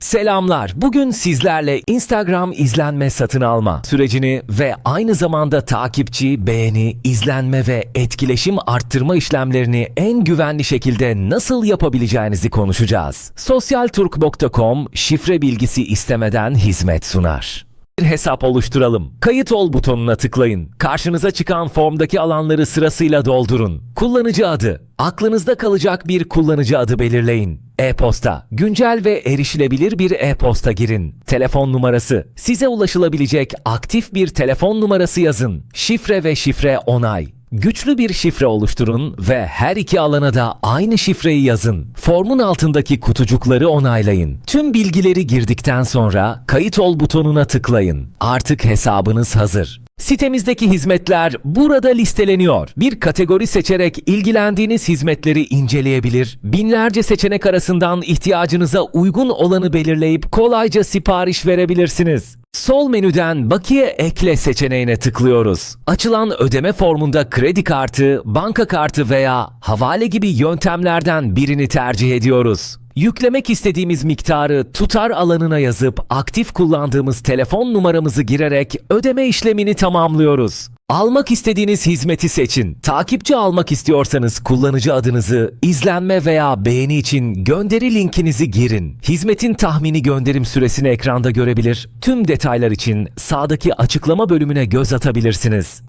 Selamlar. Bugün sizlerle Instagram izlenme satın alma sürecini ve aynı zamanda takipçi, beğeni, izlenme ve etkileşim arttırma işlemlerini en güvenli şekilde nasıl yapabileceğinizi konuşacağız. Sosyalturk.com şifre bilgisi istemeden hizmet sunar. Bir hesap oluşturalım. Kayıt ol butonuna tıklayın. Karşınıza çıkan formdaki alanları sırasıyla doldurun. Kullanıcı adı. Aklınızda kalacak bir kullanıcı adı belirleyin. E-posta. Güncel ve erişilebilir bir e-posta girin. Telefon numarası. Size ulaşılabilecek aktif bir telefon numarası yazın. Şifre ve şifre onay. Güçlü bir şifre oluşturun ve her iki alana da aynı şifreyi yazın. Formun altındaki kutucukları onaylayın. Tüm bilgileri girdikten sonra kayıt ol butonuna tıklayın. Artık hesabınız hazır. Sitemizdeki hizmetler burada listeleniyor. Bir kategori seçerek ilgilendiğiniz hizmetleri inceleyebilir, binlerce seçenek arasından ihtiyacınıza uygun olanı belirleyip kolayca sipariş verebilirsiniz. Sol menüden bakiye ekle seçeneğine tıklıyoruz. Açılan ödeme formunda kredi kartı, banka kartı veya havale gibi yöntemlerden birini tercih ediyoruz. Yüklemek istediğimiz miktarı tutar alanına yazıp aktif kullandığımız telefon numaramızı girerek ödeme işlemini tamamlıyoruz. Almak istediğiniz hizmeti seçin. Takipçi almak istiyorsanız kullanıcı adınızı, izlenme veya beğeni için gönderi linkinizi girin. Hizmetin tahmini gönderim süresini ekranda görebilir. Tüm detaylar için sağdaki açıklama bölümüne göz atabilirsiniz.